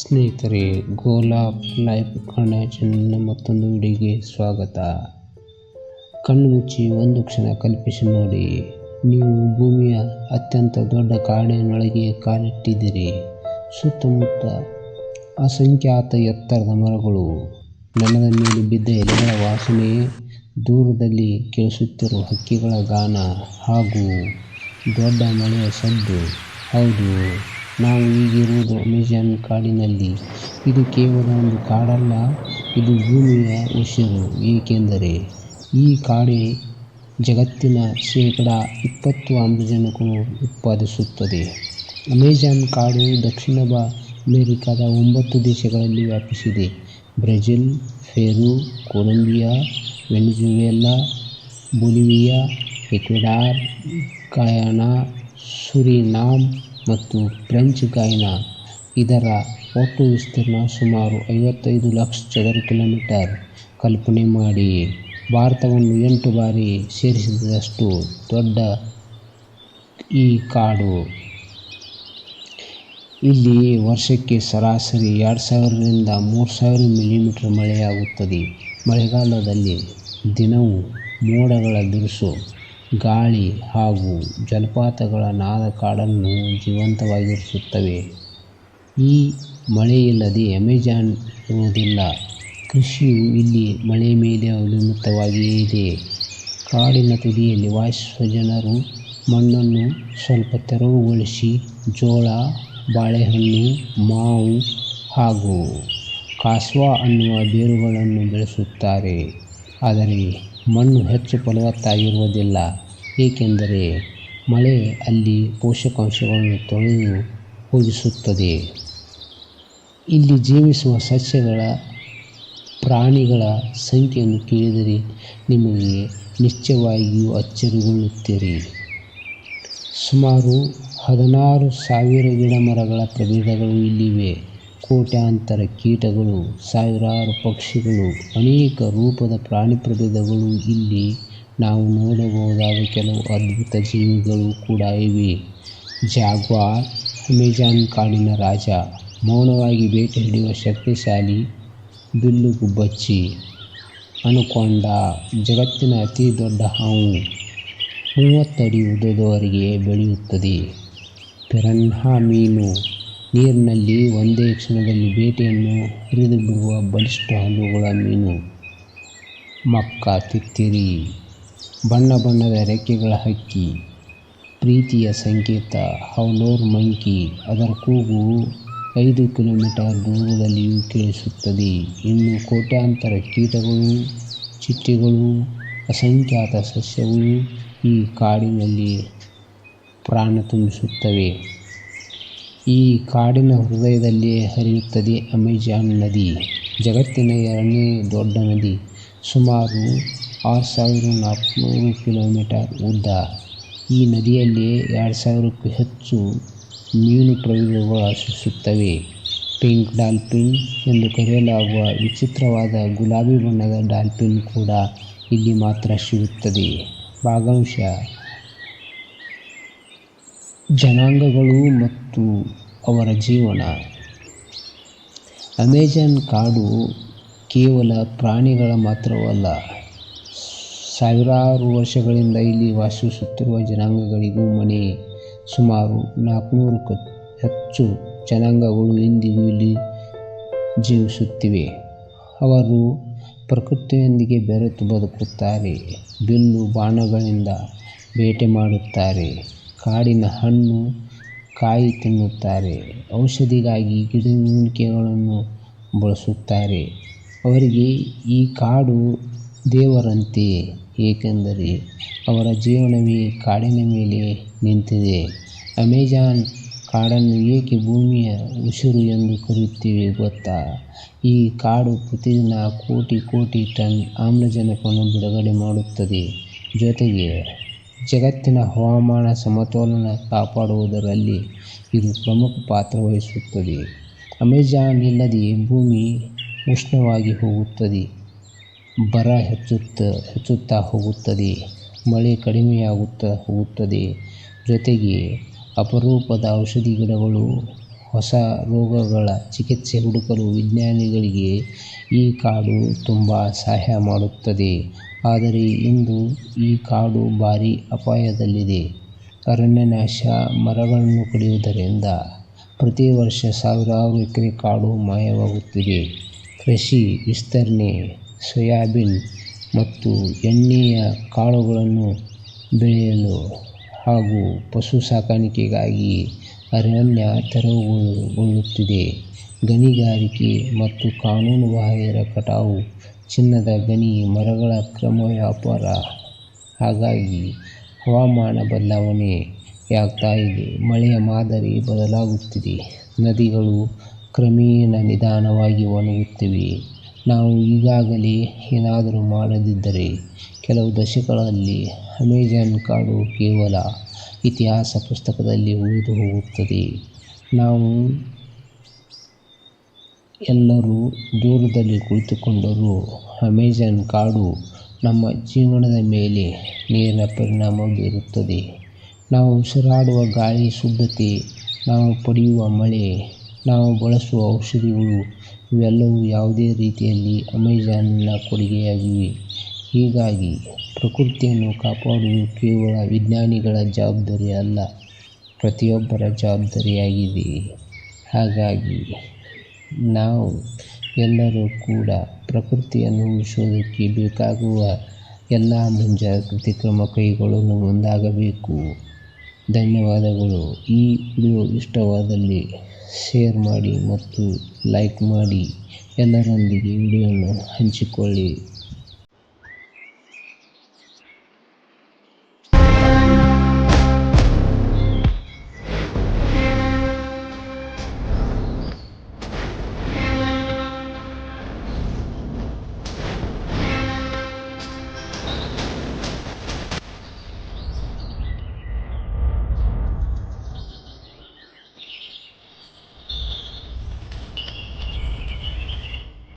ಸ್ನೇಹಿತರೆ, ಗೋಲಾಪ್ ಲೈಫ್ ಕಣ್ಣ ಚಾನಲ್ನ ಮತ್ತೊಂದು ವಿಡಿಯೋಗೆ ಸ್ವಾಗತ. ಕಣ್ಣು ಮುಚ್ಚಿ ಒಂದು ಕ್ಷಣ ಕಲ್ಪಿಸಿ ನೋಡಿ, ನೀವು ಭೂಮಿಯ ಅತ್ಯಂತ ದೊಡ್ಡ ಕಾಡಿನೊಳಗೆ ಕಾಲಿಟ್ಟಿದ್ದೀರಿ. ಸುತ್ತಮುತ್ತ ಅಸಂಖ್ಯಾತ ಎತ್ತರದ ಮರಗಳು, ನೆಲದ ಮೇಲೆ ಬಿದ್ದ ಎಲೆಗಳ ವಾಸನೆ, ದೂರದಲ್ಲಿ ಕೇಳಿಸುತ್ತಿರುವ ಹಕ್ಕಿಗಳ ಗಾನ ಹಾಗೂ ದೊಡ್ಡ ಮಳೆಯ ಸದ್ದು. ಹೌದು. ನಾವು ಈಗಿರುವುದು ಅಮೆಜಾನ್ ಕಾಡಿನಲ್ಲಿ. ಇದು ಕೇವಲ ಒಂದು ಕಾಡಲ್ಲ ಇದು ಭೂಮಿಯ ಉಸಿರು. ಏಕೆಂದರೆ ಈ ಕಾಡೇ ಜಗತ್ತಿನ ಶೇಕಡ ಇಪ್ಪತ್ತು ಆಮ್ಲಜನಕವನ್ನು ಉತ್ಪಾದಿಸುತ್ತದೆ. ಅಮೆಜಾನ್ ಕಾಡು ದಕ್ಷಿಣ ಅಮೆರಿಕದ ಒಂಬತ್ತು ದೇಶಗಳಲ್ಲಿ ವ್ಯಾಪಿಸಿದೆ. Brazil Peru Colombia Venezuela Bolivia Ecuador, Guyana, Suriname ಮತ್ತು ಫ್ರೆಂಚ್ ಗಯಾನಾ ಇದರ ಒಟ್ಟು ವಿಸ್ತೀರ್ಣ ಸುಮಾರು ಐವತ್ತೈದು ಲಕ್ಷ ಚದರ ಕಿಲೋಮೀಟರ್. ಕಲ್ಪನೆ ಮಾಡಿ, ಭಾರತವನ್ನು ಎಂಟು ಬಾರಿ ಸೇರಿಸಿದಷ್ಟು ದೊಡ್ಡ ಈ ಕಾಡು. ಇಲ್ಲಿ ವರ್ಷಕ್ಕೆ ಸರಾಸರಿ ಎರಡು ಸಾವಿರದಿಂದ ಮೂರು ಸಾವಿರ ಮಿಲಿಮೀಟರ್ ಮಳೆಯಾಗುತ್ತದೆ. ಮಳೆಗಾಲದಲ್ಲಿ ದಿನವೂ ಮೋಡಗಳ ಬಿರುಸು. ಗಾಳಿ ಹಾಗೂ ಜಲಪಾತಗಳ ನಾದ ಕಾಡನ್ನು ಜೀವಂತವಾಗಿರಿಸುತ್ತವೆ. ಈ ಮಳೆಯಿಲ್ಲದೆ ಅಮೆಜಾನ್ ಇರುವುದಿಲ್ಲ. ಕೃಷಿಯು ಇಲ್ಲಿ ಮಳೆ ಮೇಲೆ ಅವಲಂಬಿತವಾಗಿಯೇ ಇದೆ. ಕಾಡಿನ ತುದಿಯಲ್ಲಿ ವಾಸಿಸುವ ಜನರು ಮಣ್ಣನ್ನು ಸ್ವಲ್ಪ ತೆರವುಗೊಳಿಸಿ ಜೋಳ, ಬಾಳೆಹಣ್ಣು, ಮಾವು ಹಾಗೂ ಕಾಸ್ವಾ ಅನ್ನುವ ಬೇರುಗಳನ್ನು ಬೆಳೆಸುತ್ತಾರೆ. ಆದರೆ ಮಣ್ಣು ಹೆಚ್ಚು ಫಲವತ್ತಾಗಿರುವುದಿಲ್ಲ. ಏಕೆಂದರೆ ಮಳೆ ಅಲ್ಲಿ ಪೋಷಕಾಂಶಗಳನ್ನು ತೊಳೆದು ಹೋಗಿಸುತ್ತದೆ ಇಲ್ಲಿ ಜೀವಿಸುವ ಸಸ್ಯಗಳ ಪ್ರಾಣಿಗಳ ಸಂಖ್ಯೆಯನ್ನು ಕೇಳಿದರೆ ನಿಮಗೆ ನಿಶ್ಚಯವಾಗಿಯೂ ಅಚ್ಚರಿಗೊಳ್ಳುತ್ತೀರಿ. ಸುಮಾರು ಹದಿನಾರು ಸಾವಿರ ಗಿಡಮರಗಳ ಪ್ರಭೇದಗಳು ಇಲ್ಲಿವೆ. ಕೋಟ್ಯಾಂತರ ಕೀಟಗಳು, ಸಾವಿರಾರು ಪಕ್ಷಿಗಳು, ಅನೇಕ ರೂಪದ ಪ್ರಾಣಿ ಪ್ರಭೇದಗಳು ಇಲ್ಲಿ ನಾವು ನೋಡಬಹುದಾದ ಕೆಲವು ಅದ್ಭುತ ಜೀವಿಗಳು ಕೂಡ ಇವೆ. ಜಾಗ್ವಾರ್, ಅಮೆಜಾನ್ ಕಾಡಿನ ರಾಜ, ಮೌನವಾಗಿ ಬೇಟೆ ಹಿಡಿಯುವ ಶಕ್ತಿಶಾಲಿ ಬಿಲ್ಲುಗುಬ್ಬಚ್ಚಿ, ಅನುಕೊಂಡ, ಜಗತ್ತಿನ ಅತಿ ದೊಡ್ಡ ಹಾವು, ಮೂವತ್ತಡಿ ಉದ್ದದವರೆಗೆ ಬೆಳೆಯುತ್ತದೆ. ಪೆರನ್ಹಾ ಮೀನು, ನೀರಿನಲ್ಲಿ ಒಂದೇ ಕ್ಷಣದಲ್ಲಿ ಬೇಟೆಯನ್ನು ಹಿಡಿದುಬಿಡುವ ಬಲಿಷ್ಠ ಹಲ್ಲುಗಳ ಮೀನು. ಮಕ್ಕ ತಿತ್ತಿರಿ. ಬಣ್ಣ ಬಣ್ಣದ ರೆಕ್ಕೆಗಳ ಹಕ್ಕಿ, ಪ್ರೀತಿಯ ಸಂಕೇತ ಹೌಲೋರ್ ಮಂಕಿ, ಅದರ ಕೂಗು ಐದು ಕಿಲೋಮೀಟರ್ ದೂರದಲ್ಲಿಯೂ ಕೇಳಿಸುತ್ತದೆ. ಇನ್ನು ಕೋಟ್ಯಾಂತರ ಕೀಟಗಳು, ಚಿಟ್ಟೆಗಳು, ಅಸಂಖ್ಯಾತ ಸಸ್ಯಗಳು ಈ ಕಾಡಿನಲ್ಲಿ ಪ್ರಾಣ ತುಂಬಿಸುತ್ತವೆ. ಈ ಕಾಡಿನ ಹೃದಯದಲ್ಲಿ ಹರಿಯುತ್ತದೆ ಅಮೆಜಾನ್ ನದಿ, ಜಗತ್ತಿನ ಎರಡನೇ ದೊಡ್ಡ ನದಿ. ಸುಮಾರು ಆರು ಸಾವಿರ ನಾಲ್ಕುನೂರು ಕಿಲೋಮೀಟರ್ ಉದ್ದ. ಈ ನದಿಯಲ್ಲಿ ಎರಡು ಸಾವಿರಕ್ಕೂ ಹೆಚ್ಚು ಮೀನು ಪ್ರಯೋಗಗಳು ವಾಸಿಸುತ್ತವೆ ಪಿಂಕ್ ಡಾಲ್ಫಿನ್ ಎಂದು ಕರೆಯಲಾಗುವ ವಿಚಿತ್ರವಾದ ಗುಲಾಬಿ ಬಣ್ಣದ ಡಾಲ್ಫಿನ್ ಕೂಡ ಇಲ್ಲಿ ಮಾತ್ರ ಸಿಗುತ್ತದೆ. ಭಾಗಂಶ ಜನಾಂಗಗಳು ಮತ್ತು ಅವರ ಜೀವನ. ಅಮೆಜಾನ್ ಕಾಡು ಕೇವಲ ಪ್ರಾಣಿಗಳ ಮಾತ್ರವಲ್ಲ ಸಾವಿರಾರು ವರ್ಷಗಳಿಂದ ಇಲ್ಲಿ ವಾಸಿಸುತ್ತಿರುವ ಜನಾಂಗಗಳಿಗೂ ಮನೆ ಸುಮಾರು ನಾಲ್ಕುನೂರಕ್ಕೂ ಹೆಚ್ಚು ಜನಾಂಗಗಳು ಇಂದಿಗೂ ಇಲ್ಲಿ ಜೀವಿಸುತ್ತಿವೆ. ಅವರು ಪ್ರಕೃತಿಯೊಂದಿಗೆ ಬೆರೆತು ಬದುಕುತ್ತಾರೆ, ಬಿಲ್ಲು ಬಾಣಗಳಿಂದ ಬೇಟೆ ಮಾಡುತ್ತಾರೆ, ಕಾಡಿನ ಹಣ್ಣು ಕಾಯಿ ತಿನ್ನುತ್ತಾರೆ, ಔಷಧಿಗಾಗಿ ಗಿಡಮೂಲಿಕೆಗಳನ್ನು ಬಳಸುತ್ತಾರೆ. ಅವರಿಗೆ ಈ ಕಾಡು ದೇವರಂತೆ ಏಕೆಂದರೆ ಅವರ ಜೀವನವೇ ಕಾಡಿನ ಮೇಲೆ ನಿಂತಿದೆ. ಅಮೆಜಾನ್ ಕಾಡನ್ನು ಏಕೆ ಭೂಮಿಯ ಉಸಿರು ಎಂದು ಕರೆಯುತ್ತೇವೆ ಗೊತ್ತಾ? ಈ ಕಾಡು ಪ್ರತಿದಿನ ಕೋಟಿ ಕೋಟಿ ಟನ್ ಆಮ್ಲಜನಕವನ್ನು ಬಿಡುಗಡೆ ಮಾಡುತ್ತದೆ. ಜೊತೆಗೆ ಜಗತ್ತಿನ ಹವಾಮಾನ ಸಮತೋಲನ ಕಾಪಾಡುವುದರಲ್ಲಿ ಇದು ಪ್ರಮುಖ ಪಾತ್ರ ವಹಿಸುತ್ತದೆ. ಅಮೆಜಾನ್ ಇಲ್ಲದೆ ಭೂಮಿ ಉಷ್ಣವಾಗಿ ಹೋಗುತ್ತದೆ. ಬರ ಹೆಚ್ಚುತ್ತಾ ಹೆಚ್ಚುತ್ತಾ ಹೋಗುತ್ತದೆ ಮಳೆ ಕಡಿಮೆಯಾಗುತ್ತಾ ಹೋಗುತ್ತದೆ ಜೊತೆಗೆ ಅಪರೂಪದ ಔಷಧಿ ಗಿಡಗಳು ಹೊಸ ರೋಗಗಳ ಚಿಕಿತ್ಸೆ ಹುಡುಕಲು ವಿಜ್ಞಾನಿಗಳಿಗೆ ಈ ಕಾಡು ತುಂಬ ಸಹಾಯ ಮಾಡುತ್ತದೆ. ಆದರೆ ಇಂದು ಈ ಕಾಡು ಭಾರೀ ಅಪಾಯದಲ್ಲಿದೆ. ಅರಣ್ಯನಾಶ, ಮರಗಳನ್ನು ಕಡಿಯುವುದರಿಂದ ಪ್ರತಿ ವರ್ಷ ಸಾವಿರಾರು ಎಕರೆ ಕಾಡು ಮಾಯವಾಗುತ್ತಿದೆ. ಕೃಷಿ ವಿಸ್ತರಣೆ, ಸೋಯಾಬೀನ್ ಮತ್ತು ಎಣ್ಣೆಯ ಕಾಳುಗಳನ್ನು ಬೆಳೆಯಲು ಹಾಗೂ ಪಶು ಸಾಕಾಣಿಕೆಗಾಗಿ ಅರಣ್ಯ ತೆರವುಗೊಳ್ಳುತ್ತಿದೆ. ಗಣಿಗಾರಿಕೆ ಮತ್ತು ಕಾನೂನುಬಾಹಿರ ಕಟಾವು, ಚಿನ್ನದ ಗಣಿ, ಮರಗಳ ಅಕ್ರಮ ವ್ಯಾಪಾರ ಹಾಗಾಗಿ ಹವಾಮಾನ ಬದಲಾವಣೆಯಾಗ್ತಾ ಇದೆ. ಮಳೆಯ ಮಾದರಿ ಬದಲಾಗುತ್ತಿದೆ. ನದಿಗಳು ಕ್ರಮೇಣ ನಿಧಾನವಾಗಿ ಒಣಗುತ್ತಿವೆ. ನಾವು ಈಗಾಗಲೇ ಏನಾದರೂ ಮಾಡದಿದ್ದರೆ ಕೆಲವು ದಶಕಗಳಲ್ಲಿ ಅಮೆಜಾನ್ ಕಾಡು ಕೇವಲ ಇತಿಹಾಸ ಪುಸ್ತಕದಲ್ಲಿ ಉಳಿದುಹೋಗುತ್ತದೆ. ನಾವು ಎಲ್ಲರೂ ದೂರದಲ್ಲಿ ಕುಳಿತುಕೊಂಡರೂ ಅಮೆಜಾನ್ ಕಾಡು ನಮ್ಮ ಜೀವನದ ಮೇಲೆ ನೇರ ಪರಿಣಾಮ ಬೀರುತ್ತದೆ. ನಾವು ಉಸಿರಾಡುವ ಗಾಳಿ ಶುದ್ಧತೆ, ನಾವು ಪಡೆಯುವ ಮಳೆ, ನಾವು ಬಳಸುವ ಔಷಧಿಗಳು ಇವೆಲ್ಲವೂ ಯಾವುದೇ ರೀತಿಯಲ್ಲಿ ಅಮೆಜಾನ್ನ ಕೊಡುಗೆಯಾಗಿವೆ. ಹೀಗಾಗಿ ಪ್ರಕೃತಿಯನ್ನು ಕಾಪಾಡುವುದು ಕೇವಲ ವಿಜ್ಞಾನಿಗಳ ಜವಾಬ್ದಾರಿ ಅಲ್ಲ, ಪ್ರತಿಯೊಬ್ಬರ ಜವಾಬ್ದಾರಿಯಾಗಿದೆ. ಹಾಗಾಗಿ ನಾವು ಎಲ್ಲರೂ ಕೂಡ ಪ್ರಕೃತಿಯನ್ನು ಉಳಿಸುವುದಕ್ಕೆ ಬೇಕಾಗುವ ಎಲ್ಲ ಮುಂಜಾಗ್ರತಾ ಕ್ರಮ ಕೈಗೊಳ್ಳಲು ಮುಂದಾಗಬೇಕು. ಧನ್ಯವಾದಗಳು. ಈ ವಿಡಿಯೋ ಇಷ್ಟವಾದಲ್ಲಿ ಶೇರ್ ಮಾಡಿ ಮತ್ತು ಲೈಕ್ ಮಾಡಿ. ಎಲ್ಲರೊಂದಿಗೆ ವಿಡಿಯೋವನ್ನು ಹಂಚಿಕೊಳ್ಳಿ.